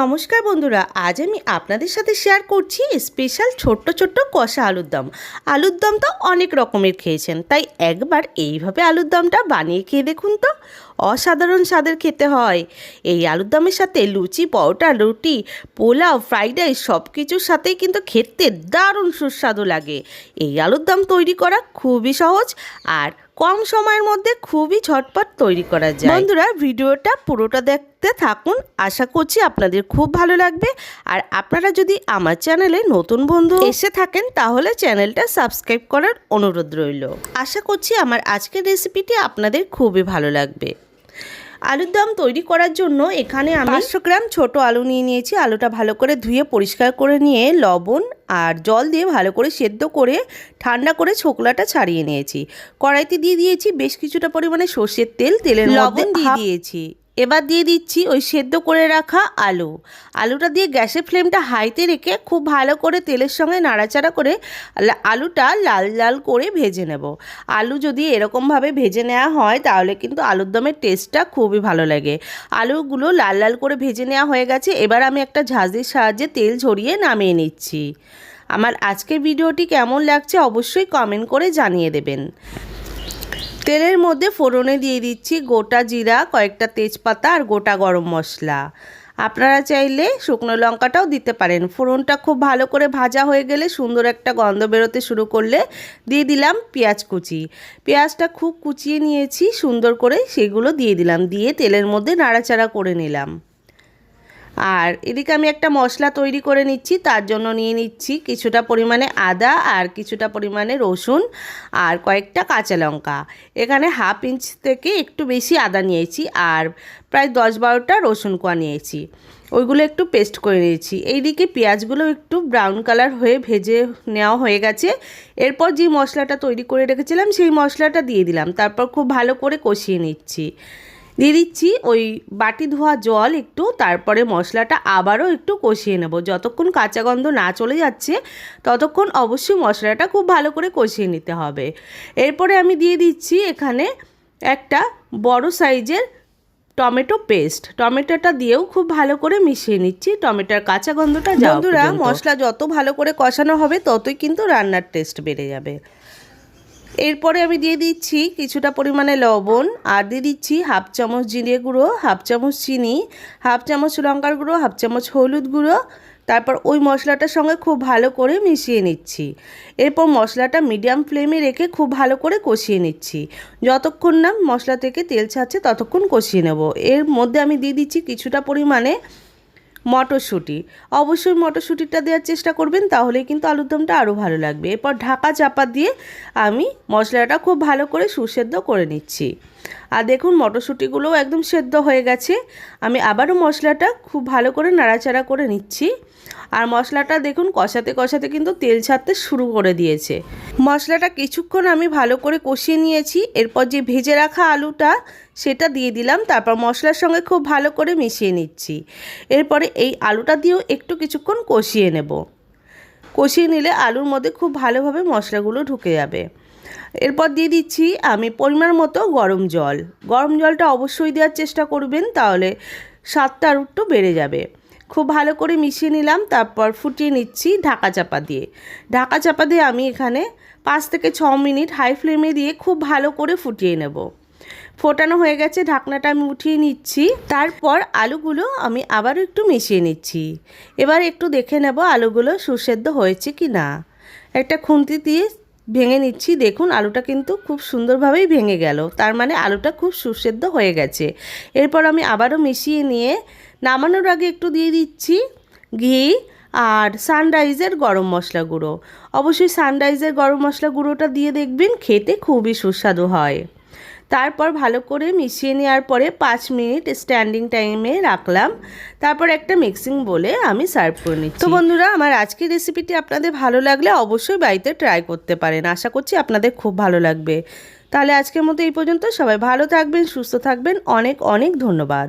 নমস্কার বন্ধুরা, আজ আমি আপনাদের সাথে শেয়ার করছি স্পেশাল ছোট্ট ছোট্ট কষা আলুর দম। আলুর দম তো অনেক রকমের খেয়েছেন, তাই একবার এইভাবে আলুর দমটা বানিয়ে খেয়ে দেখুন তো। অসাধারণ স্বাদের খেতে হয়। এই আলুর দমের সাথে লুচি, পরোটা, রুটি, পোলাও, ফ্রাইড রাইস সব কিছুর সাথেই কিন্তু খেতে দারুণ সুস্বাদু লাগে। এই আলুর দম তৈরি করা খুবই সহজ আর কম সময়ের মধ্যে খুবই ঝটপট তৈরি করা যায়। বন্ধুরা, ভিডিওটা পুরোটা দেখতে থাকুন। আশা করছি আপনাদের খুব ভালো লাগবে। আর আপনারা যদি আমার চ্যানেলে নতুন বন্ধু এসে থাকেন, তাহলে চ্যানেলটা সাবস্ক্রাইব করার অনুরোধ রইল। আশা করছি আমার আজকের রেসিপিটি আপনাদের খুবই ভালো লাগবে। আলুর দম তৈরি করার জন্য এখানে আমি পাঁচশো গ্রাম ছোট আলু নিয়ে নিয়েছি। আলুটা ভালো করে ধুয়ে পরিষ্কার করে নিয়ে লবণ আর জল দিয়ে ভালো করে সেদ্ধ করে ঠান্ডা করে ছোকলাটা ছাড়িয়ে নিয়েছি। কড়াইতে দিয়ে দিয়েছি বেশ কিছুটা পরিমাণে সর্ষের তেল তেলের লবণ দিয়ে দিয়েছি। এবার দিয়ে দিচ্ছি ওই সেদ্ধ করে রাখা আলু। আলুটা দিয়ে গ্যাসের ফ্লেমটা হাইতে রেখে খুব ভালো করে তেলের সঙ্গে নাড়াচাড়া করে আলুটা লাল লাল করে ভেজে নেব। আলু যদি এরকমভাবে ভেজে নেওয়া হয়, তাহলে কিন্তু আলুর দমের টেস্টটা খুবই ভালো লাগে। আলুগুলো লাল লাল করে ভেজে নেওয়া হয়ে গেছে, এবার আমি একটা ঝাঁঝির সাহায্যে তেল ঝরিয়ে নামিয়ে নিচ্ছি। আমার আজকের ভিডিওটি কেমন লাগছে অবশ্যই কমেন্ট করে জানিয়ে দেবেন। তেলের মধ্যে ফোড়নে দিয়ে দিচ্ছি গোটা জিরা, কয়েকটা তেজপাতা আর গোটা গরম মশলা। আপনারা চাইলে শুকনো লঙ্কাটাও দিতে পারেন। ফোড়নটা খুব ভালো করে ভাজা হয়ে গেলে সুন্দর একটা গন্ধ বেরোতে শুরু করলে দিয়ে দিলাম পেঁয়াজ কুচি। পেঁয়াজটা খুব কুচিয়ে নিয়েছি, সুন্দর করে সেগুলো দিয়ে দিলাম। দিয়ে তেলের মধ্যে নাড়াচাড়া করে নিলাম। আর এদিকে আমি একটা মশলা তৈরি করে নিচ্ছি, তার জন্য নিয়ে নিচ্ছি কিছুটা পরিমাণে আদা আর কিছুটা পরিমাণে রসুন আর কয়েকটা কাঁচা লঙ্কা। এখানে হাফ ইঞ্চ থেকে একটু বেশি আদা নিয়েছি আর প্রায় দশ বারোটা রসুন কোয়া নিয়েছি। ওইগুলো একটু পেস্ট করে নিয়েছি। এইদিকে পেঁয়াজগুলো একটু ব্রাউন কালার হয়ে ভেজে নেওয়া হয়ে গেছে। এরপর যে মশলাটা তৈরি করে রেখেছিলাম, সেই মশলাটা দিয়ে দিলাম। তারপর খুব ভালো করে কষিয়ে নিচ্ছি। দিয়ে দিচ্ছি ওই বাটি ধোয়া জল একটু তারপরে মশলাটা আবারও একটু কষিয়ে নেব। যতক্ষণ কাঁচা গন্ধ না চলে যাচ্ছে ততক্ষণ অবশ্যই মশলাটা খুব ভালো করে কষিয়ে নিতে হবে। এরপরে আমি দিয়ে দিচ্ছি এখানে একটা বড় সাইজের টমেটো পেস্ট। টমেটোটা দিয়েও খুব ভালো করে মিশিয়ে নিচ্ছি। টমেটোর কাঁচা গন্ধটা বন্ধুরা মশলা যত ভালো করে কষানো হবে ততই কিন্তু রান্নার টেস্ট বেড়ে যাবে। এরপরে আমি দিয়ে দিচ্ছি কিছুটা পরিমাণে লবণ, আর দিয়ে দিচ্ছি হাফ চামচ জিরে গুঁড়ো, হাফ চামচ চিনি, হাফ চামচ লঙ্কার গুঁড়ো, হাফ চামচ হলুদ গুঁড়ো। তারপর ওই মশলাটার সঙ্গে খুব ভালো করে মিশিয়ে নিচ্ছি। এরপর মশলাটা মিডিয়াম ফ্লেমে রেখে খুব ভালো করে কষিয়ে নিচ্ছি। যতক্ষণ না মশলা থেকে তেল ছাড়ছে ততক্ষণ কষিয়ে নেব। এর মধ্যে আমি দিয়ে দিচ্ছি কিছুটা পরিমাণে মটরশুঁটি। অবশ্যই মটরশুঁটিটা দেওয়ার চেষ্টা করবেন তাহলে কিন্তু আলুর দমটা আরও ভালো লাগবে। এরপর ঢাকা চাপা দিয়ে আমি মশলাটা খুব ভালো করে সুসেদ্ধ করে নিচ্ছি। আর দেখুন মটরশুঁটিগুলোও একদম সেদ্ধ হয়ে গেছে। আমি আবারও মশলাটা খুব ভালো করে নাড়াচাড়া করে নিচ্ছি। আর মশলাটা দেখুন কষাতে কষাতে কিন্তু তেল ছাড়তে শুরু করে দিয়েছে। মশলাটা কিছুক্ষণ আমি ভালো করে কষিয়ে নিয়েছি। এরপর যে ভেজে রাখা আলুটা, সেটা দিয়ে দিলাম। তারপর মশলার সঙ্গে খুব ভালো করে মিশিয়ে নিচ্ছি। এরপরে এই আলুটা দিয়েও একটু কিছুক্ষণ কষিয়ে নেব। কষিয়ে নিলে আলুর মধ্যে খুব ভালোভাবে মশলাগুলো ঢুকে যাবে। এরপর দিয়ে দিচ্ছি আমি পরিমাণ মতো গরম জল। গরম জলটা অবশ্যই দেওয়ার চেষ্টা করবেন, তাহলে স্বাদটা আর একটু বেড়ে যাবে। খুব ভালো করে মিশিয়ে নিলাম, তারপর ফুটিয়ে নিচ্ছি ঢাকা চাপা দিয়ে। ঢাকা চাপা দিয়ে আমি এখানে পাঁচ থেকে ছ মিনিট হাই ফ্লেমে দিয়ে খুব ভালো করে ফুটিয়ে নেব। ফোটানো হয়ে গেছে, ঢাকনাটা আমি উঠিয়ে নিচ্ছি। তারপর আলুগুলো আমি আবারও একটু মিশিয়ে নিচ্ছি। এবার একটু দেখে নেব আলুগুলো সুসেদ্ধ হয়েছে কি না একটা খুন্তি দিয়ে ভেঙে নিচ্ছি। দেখুন, আলুটা কিন্তু খুব সুন্দরভাবেই ভেঙে গেল। তার মানে আলুটা খুব সুসেদ্ধ হয়ে গেছে। এরপর আমি আবারও মিশিয়ে নিয়ে নামানোর আগে একটু দিয়ে দিচ্ছি ঘি আর সানরাইজের গরম মশলা গুঁড়ো। অবশ্যই সানরাইজের গরম মশলা গুঁড়োটা দিয়ে দেখবেন খেতে খুবই সুস্বাদু হয়। তারপর ভালো করে মিশিয়ে নেওয়ার পরে পাঁচ মিনিট স্ট্যান্ডিং টাইমে রাখলাম। তারপর একটা মিক্সিং বলে আমি সার্ভ করে নিচ্ছি। তো বন্ধুরা আমার আজকের রেসিপিটি আপনাদের ভালো লাগলে অবশ্যই বাড়িতে ট্রাই করতে পারেন। আশা করছি আপনাদের খুব ভালো লাগবে। তাহলে আজকের মতো এই পর্যন্ত। সবাই ভালো থাকবেন সুস্থ থাকবেন। অনেক অনেক ধন্যবাদ।